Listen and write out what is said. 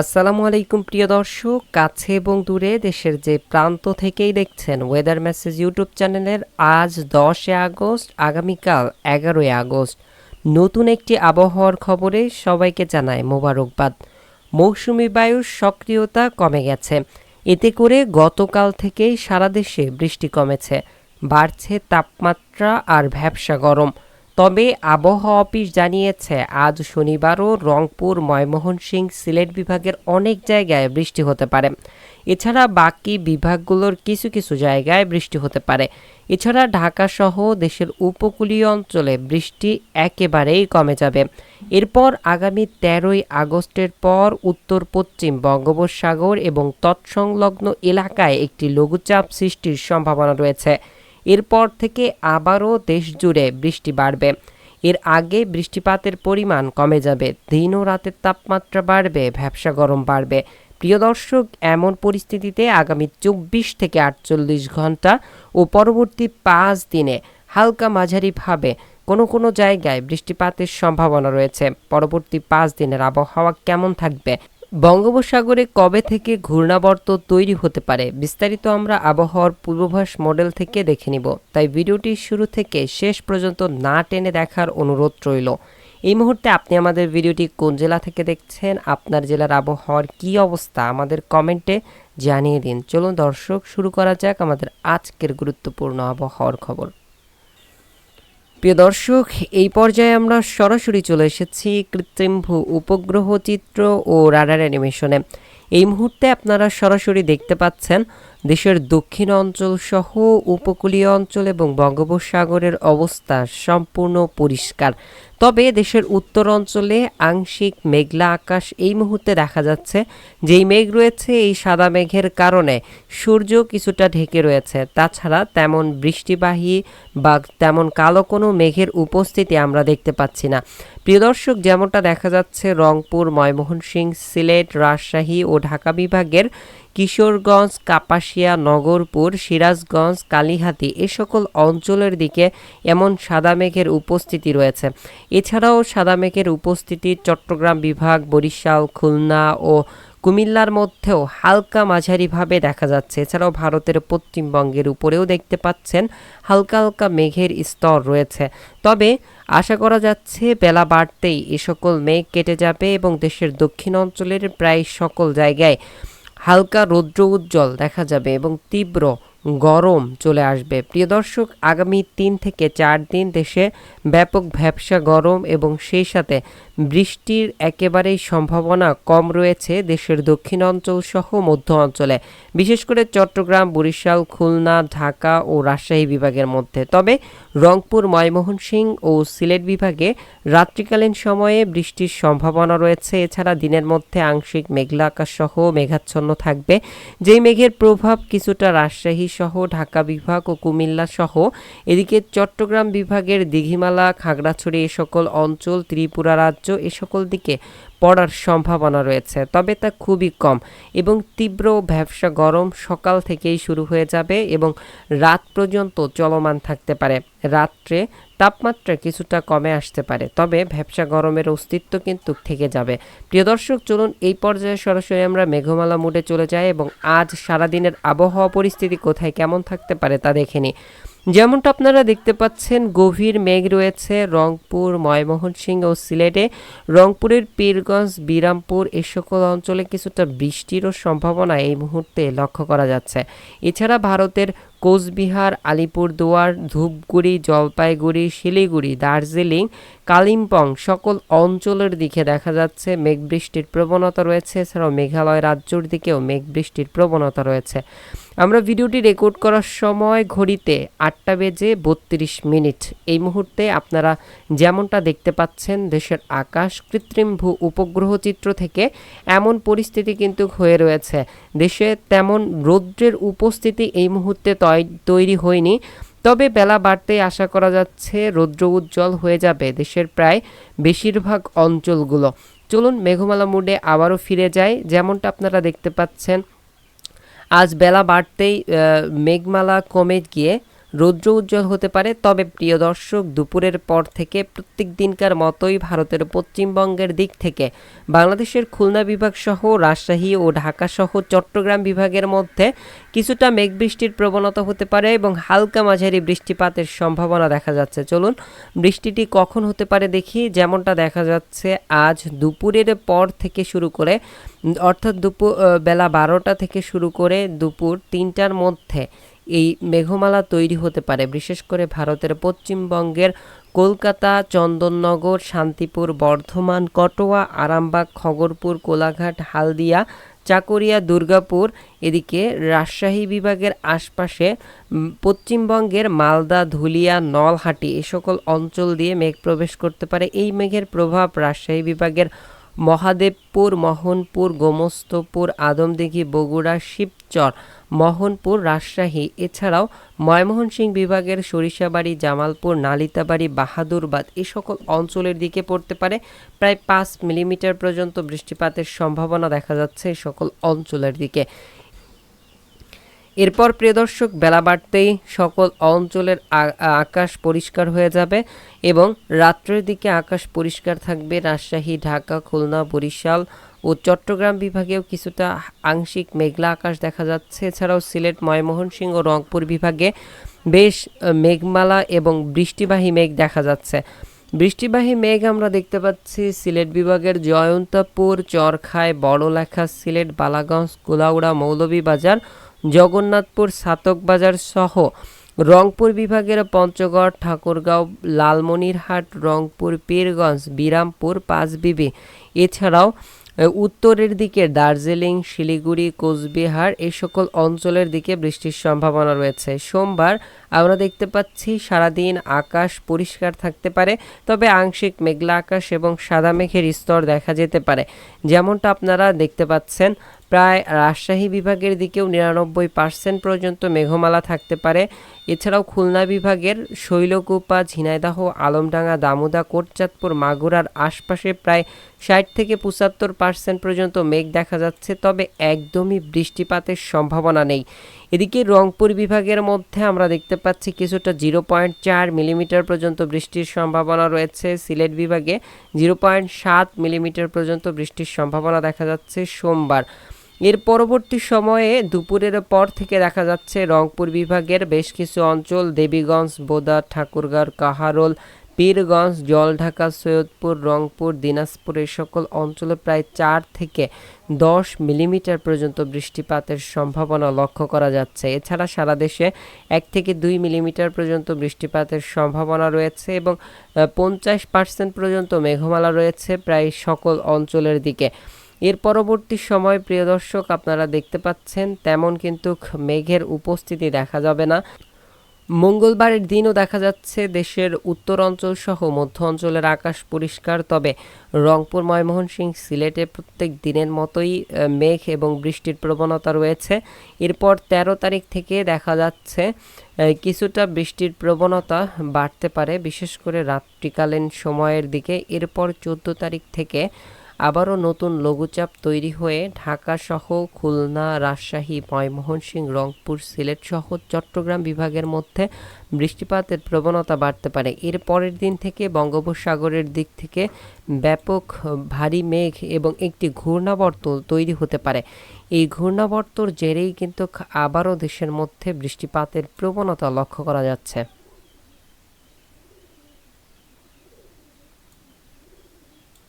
আসসালামু আলাইকুম, প্রিয় দর্শক। কাছে এবং দূরে দেশের যে প্রান্ত থেকেই দেখছেন ওয়েদার মেসেজ ইউটিউব চ্যানেলের আজ দশে আগস্ট, আগামীকাল এগারোই আগস্ট। নতুন একটি আবহাওয়ার খবরে সবাইকে জানায় মোবারকবাদ। মৌসুমি বায়ুর সক্রিয়তা কমে গেছে। এতে করে গতকাল থেকেই সারা দেশে বৃষ্টি কমেছে। বাড়ছে তাপমাত্রা আর ভ্যাবসা গরম। তবে আবহাওয়া অফিস জানিয়েছে, আজ শনিবারও রংপুর ময়মোহনসিংহ সিলেট বিভাগের অনেক জায়গায় বৃষ্টি হতে পারে। এছাড়া বাকি বিভাগগুলোর কিছু কিছু জায়গায় বৃষ্টি হতে পারে। এছাড়া ঢাকা সহ দেশের উপকূলীয় অঞ্চলে বৃষ্টি একেবারেই কমে যাবে। এরপর আগামী তেরোই আগস্টের পর উত্তর, পশ্চিম বঙ্গোপসাগর এবং তৎসংলগ্ন এলাকায় একটি লঘুচাপ সৃষ্টির সম্ভাবনা রয়েছে। এরপর থেকে আবারও দেশ জুড়ে বৃষ্টি বাড়বে। এর আগে বৃষ্টিপাতের পরিমাণ কমে যাবে, দিন ও রাতের তাপমাত্রা বাড়বে, ভ্যাবসা গরম বাড়বে। প্রিয় দর্শক, এমন পরিস্থিতিতে আগামী চব্বিশ থেকে আটচল্লিশ ঘণ্টা ও পরবর্তী পাঁচ দিনে হালকা মাঝারিভাবে কোনো কোনো জায়গায় বৃষ্টিপাতের সম্ভাবনা রয়েছে। পরবর্তী পাঁচ দিনের আবহাওয়া কেমন থাকবে বঙ্গোপসাগরে কবে থেকে ঘূর্ণাবর্ত তৈরি হতে পারে, বিস্তারিত আমরা আবহাওয়ার পূর্বাভাস মডেল থেকে দেখে নিব। তাই ভিডিওটি শুরু থেকে শেষ পর্যন্ত না টেনে দেখার অনুরোধ রইল। এই মুহূর্তে আপনি আমাদের ভিডিওটি কোন জেলা থেকে দেখছেন, আপনার জেলার আবহাওয়ার কী অবস্থা, আমাদের কমেন্টে জানিয়ে দিন। চলুন দর্শক, শুরু করা যাক আমাদের আজকের গুরুত্বপূর্ণ আবহাওয়ার খবর। প্রিয় দর্শক, এই পর্যায়ে আমরা সরাসরি চলে এসেছি কৃত্রিম ভূ উপগ্রহ চিত্র ও রাডার অ্যানিমেশনে। এই মুহূর্তে আপনারা সরাসরি দেখতে পাচ্ছেন দেশের দক্ষিণ অঞ্চল সহ উপকূলীয় অঞ্চল এবং বঙ্গোপসাগরের অবস্থা সম্পূর্ণ পরিষ্কার। তবে দেশের উত্তর অঞ্চলে আংশিক মেঘলা আকাশ এই মুহূর্তে দেখা যাচ্ছে। যেই মেঘ রয়েছে এই সাদা মেঘের কারণে সূর্য কিছুটা ঢেকে রয়েছে। তাছাড়া তেমন বৃষ্টিবাহী বা তেমন কালো কোনো মেঘের উপস্থিতি আমরা দেখতে পাচ্ছি না। প্রিয় দর্শক, যেমনটা দেখা যাচ্ছে রংপুর ময়মোহনসিংহ সিলেট, রাজশাহী ও ঢাকা বিভাগের কিশোরগঞ্জ, কাপাসিয়া, নগরপুর, সিরাজগঞ্জ, কালীহাতি এ সকল অঞ্চলের দিকে এমন সাদা মেঘের উপস্থিতি রয়েছে। এছাড়াও সাদা মেঘের উপস্থিতি চট্টগ্রাম বিভাগ, বরিশাল, খুলনা ও কুমিল্লার মধ্যেও হালকা মাঝারিভাবে দেখা যাচ্ছে। এছাড়াও ভারতের পশ্চিমবঙ্গের উপরেও দেখতে পাচ্ছেন হালকা হালকা মেঘের স্তর রয়েছে। তবে আশা করা যাচ্ছে বেলা বাড়তেই এ সকল মেঘ কেটে যাবে এবং দেশের দক্ষিণ অঞ্চলের প্রায় সকল জায়গায় হালকা রৌদ্র উজ্জ্বল দেখা যাবে এবং তীব্র গরম চলে আসবে। প্রিয় দর্শক, আগামী তিন থেকে চার দিন দেশে ব্যাপক ভ্যাবসা গরম এবং সেই সাথে বৃষ্টির একেবারেই সম্ভাবনা কম রয়েছে দেশের দক্ষিণ অঞ্চল সহ মধ্য অঞ্চলে, বিশেষ করে চট্টগ্রাম, বরিশাল, খুলনা, ঢাকা ও রাজশাহী বিভাগের মধ্যে। তবে রংপুর ময়মোহনসিংহ ও সিলেট বিভাগে রাত্রিকালীন সময়ে বৃষ্টির সম্ভাবনা রয়েছে। এছাড়া দিনের মধ্যে আংশিক মেঘলা আকাশ সহ মেঘাচ্ছন্ন থাকবে। যেই মেঘের প্রভাব কিছুটা রাজশাহী সহ, ঢাকা বিভাগ ও কুমিল্লা সহ, এদিকে চট্টগ্রাম বিভাগের দিঘিমালা, খাগড়াছড়ি এ সকল অঞ্চল, ত্রিপুরা রাজ্য এ সকল দিকে পড়ার সম্ভাবনা রয়েছে, তবে তা খুবই কম এবং তীব্র ভ্যাবসা গরম সকাল থেকেই শুরু হয়ে যাবে এবং রাত পর্যন্ত চলমান থাকতে পারে। রাত্রে তাপমাত্রা কিছুটা কমে আসতে পারে, তবে ভ্যাবসা গরমের অস্তিত্ব কিন্তু থেকে যাবে। প্রিয় দর্শক, চলুন এই পর্যায়ে সরাসরি আমরা মেঘমালা মুডে চলে যাই এবং আজ সারাদিনের আবহাওয়া পরিস্থিতি কোথায়, কেমন থাকতে পারে তা দেখে নিই। যেমনটা আপনারা দেখতে পাচ্ছেন, গভীর মেঘ রয়েছে রংপুর ময়মোহনসিংহ ও সিলেটে। রংপুরের পীরগঞ্জ বিরামপুর এ সকল অঞ্চলে কিছুটা বৃষ্টিরও সম্ভাবনা এই মুহূর্তে লক্ষ্য করা যাচ্ছে। এছাড়া ভারতের কোচবিহার, আলিপুরদুয়ার, ধূপগুড়ি, জলপাইগুড়ি, শিলিগুড়ি, দার্জিলিং, কালিম্পং সকল অঞ্চলের দিকে দেখা যাচ্ছে মেঘ বৃষ্টির প্রবণতা রয়েছে। এছাড়াও মেঘালয় রাজ্যর দিকেও মেঘ বৃষ্টির প্রবণতা রয়েছে। আমরা ভিডিওটি রেকর্ড করার সময় ঘড়িতে আটটা বেজে বত্রিশ মিনিট। এই মুহূর্তে আপনারা যেমনটা দেখতে পাচ্ছেন, দেশের আকাশ কৃত্রিম ভূ উপগ্রহ চিত্র থেকে এমন পরিস্থিতি কিন্তু হয়ে রয়েছে। দেশে তেমন রৌদ্রের উপস্থিতি এই মুহূর্তে তৈরি হয়নি। তবে বেলা বাড়তেই আশা করা যাচ্ছে রৌদ্র উজ্জ্বল হয়ে যাবে দেশের প্রায় বেশিরভাগ অঞ্চলগুলো। চলুন মেঘমালা মুডে আবারও ফিরে যায় যেমনটা আপনারা দেখতে পাচ্ছেন আজ বেলা বাড়তেই মেঘমালা কমে গিয়ে রৌদ্র উজ্জ্বল হতে পারে, তবে প্রিয় দর্শক, দুপুরের পর থেকে প্রত্যেক দিনকার মতোই ভারতের পশ্চিমবঙ্গের দিক থেকে। বাংলাদেশের খুলনা বিভাগ সহ রাজশাহী ও ঢাকা সহ চট্টগ্রাম বিভাগের মধ্যে কিছুটা মেঘ বৃষ্টির প্রবণতা হতে পারে এবং হালকা মাঝারি বৃষ্টিপাতের সম্ভাবনা দেখা যাচ্ছে। চলুন, বৃষ্টিটি কখন হতে পারে দেখি। যেমনটা দেখা যাচ্ছে, আজ দুপুরের পর থেকে শুরু করে, অর্থাৎ দুপুর বেলা বারোটা থেকে শুরু করে দুপুর তিনটার মধ্যে এই মেঘমালা তৈরি হতে পারে, বিশেষ করে ভারতের পশ্চিমবঙ্গের কলকাতা, চন্দননগর, শান্তিপুর, বর্ধমান, কটোয়া, আরামবাগ, খগরপুর, কোলাঘাট, হালদিয়া, চাকরিয়া, দুর্গাপুর, এদিকে রাজশাহী বিভাগের আশপাশে পশ্চিমবঙ্গের মালদা, ধুলিয়া, নলহাটি এ সকল অঞ্চল দিয়ে মেঘ প্রবেশ করতে পারে। এই মেঘের প্রভাব রাজশাহী বিভাগের মহাদেবপুর, মোহনপুর, গোমস্তপুর, আদমদিঘি, বগুড়া, শিবচর মোহনপুর রাজশাহী। এছাড়াও ময়মনসিংহ বিভাগের সরিষাবাড়ি, জামালপুর, নালিতাবাড়ি, বাহাদুরবাদ এ সকল অঞ্চলের দিকে পড়তে পারে। প্রায় পাঁচ মিলিমিটার পর্যন্ত বৃষ্টিপাতের সম্ভাবনা দেখা যাচ্ছে এই সকল অঞ্চলের দিকে। এরপর প্রিয় দর্শক, বেলা বাড়তেই সকল অঞ্চলের আকাশ পরিষ্কার হয়ে যাবে এবং রাত্রের দিকে আকাশ পরিষ্কার থাকবে। রাজশাহী, ঢাকা, খুলনা, বরিশাল ও চট্টগ্রাম বিভাগেও কিছুটা আংশিক মেঘলা আকাশ দেখা যাচ্ছে। এছাড়াও সিলেট, ময়মনসিংহ ও রংপুর বিভাগে বেশ মেঘমালা এবং বৃষ্টিবাহী মেঘ দেখা যাচ্ছে। বৃষ্টিবাহী মেঘ আমরা দেখতে পাচ্ছি সিলেট বিভাগের জয়ন্তপুর, চরখায়, বড়লেখা, সিলেট, বালাগঞ্জ, কুলাউড়া, মৌলভীবাজার, জগন্নাথপুর সাতক বাজার সহ রংপুর বিভাগের পঞ্চগড়, ঠাকুরগাঁও, লালমনিরহাট, রংপুর, পীরগঞ্জ, বিরামপুর, পাঁচবিবি। এছাড়াও উত্তরের দিকে দার্জিলিং, শিলিগুড়ি, কোচবিহার এই সকল অঞ্চলের দিকে বৃষ্টির সম্ভাবনা রয়েছে। সোমবার আমরা দেখতে পাচ্ছি সারাদিন আকাশ পরিষ্কার থাকতে পারে, তবে আংশিক মেঘলা আকাশ এবং সাদা মেঘের স্তর দেখা যেতে পারে। যেমনটা আপনারা দেখতে পাচ্ছেন প্রায় রাজশাহী বিভাগের দিকেও নিরানব্বই পার্সেন্ট পর্যন্ত মেঘমালা থাকতে পারে। এছাড়াও খুলনা বিভাগের শৈলকুপা, ঝিনাইদাহ, আলমডাঙ্গা, দামোদা, কোটচাঁদপুর, মাগুরার আশপাশে প্রায় ষাট থেকে পঁচাত্তর পার্সেন্ট পর্যন্ত মেঘ দেখা যাচ্ছে, তবে একদমই বৃষ্টিপাতের সম্ভাবনা নেই। এদিকে রংপুর বিভাগের মধ্যে আমরা দেখতে পাচ্ছি কিছুটা জিরো পয়েন্ট চার মিলিমিটার পর্যন্ত বৃষ্টির সম্ভাবনা রয়েছে। সিলেট বিভাগে জিরো পয়েন্ট সাত মিলিমিটার পর্যন্ত বৃষ্টির সম্ভাবনা দেখা যাচ্ছে সোমবার। এর পরবর্তী সময়ে দুপুরের পর থেকে দেখা যাচ্ছে রংপুর বিভাগের বেশ কিছু অঞ্চল, দেবীগঞ্জ, বোদা, ঠাকুরগাঁও, কাহারোল পীরগঞ্জ, জলঢাকা, সৈয়দপুর, রংপুর, দিনাজপুর এই সকল অঞ্চলে প্রায় চার থেকে দশ মিলিমিটার পর্যন্ত বৃষ্টিপাতের সম্ভাবনা লক্ষ্য করা যাচ্ছে। এছাড়া সারা দেশে এক থেকে দুই মিলিমিটার পর্যন্ত বৃষ্টিপাতের সম্ভাবনা রয়েছে এবং পঞ্চাশ পার্সেন্ট পর্যন্ত মেঘমালা রয়েছে প্রায় সকল অঞ্চলের দিকে। এর পরবর্তী সময়, প্রিয় দর্শক, আপনারা দেখতে পাচ্ছেন তেমন কিন্তু মেঘের উপস্থিতি দেখা যাবে না। মঙ্গলবারের দিনও দেখা যাচ্ছে দেশের উত্তর অঞ্চল সহ মধ্য অঞ্চলের আকাশ পরিষ্কার, তবে রংপুর, ময়মনসিংহ, সিলেটে প্রত্যেক দিনের মতোই মেঘ এবং বৃষ্টির প্রবণতা রয়েছে। এরপর ১৩ তারিখ থেকে দেখা যাচ্ছে কিছুটা বৃষ্টির প্রবণতা বাড়তে পারে, বিশেষ করে রাত্রিকালীন সময়ের দিকে। এরপর চোদ্দ তারিখ থেকে আবারও নতুন লঘুচাপ তৈরি হয়ে ঢাকা সহ খুলনা, রাজশাহী, ময়মনসিংহ, রংপুর সিলেট সহ চট্টগ্রাম বিভাগের মধ্যে বৃষ্টিপাতের প্রবণতা বাড়তে পারে। এর পরের দিন থেকে বঙ্গোপসাগরের দিক থেকে ব্যাপক ভারী মেঘ এবং একটি ঘূর্ণাবর্ত তৈরি হতে পারে। এই ঘূর্ণাবর্তর জেরেই কিন্তু আবারও দেশের মধ্যে বৃষ্টিপাতের প্রবণতা লক্ষ্য করা যাচ্ছে।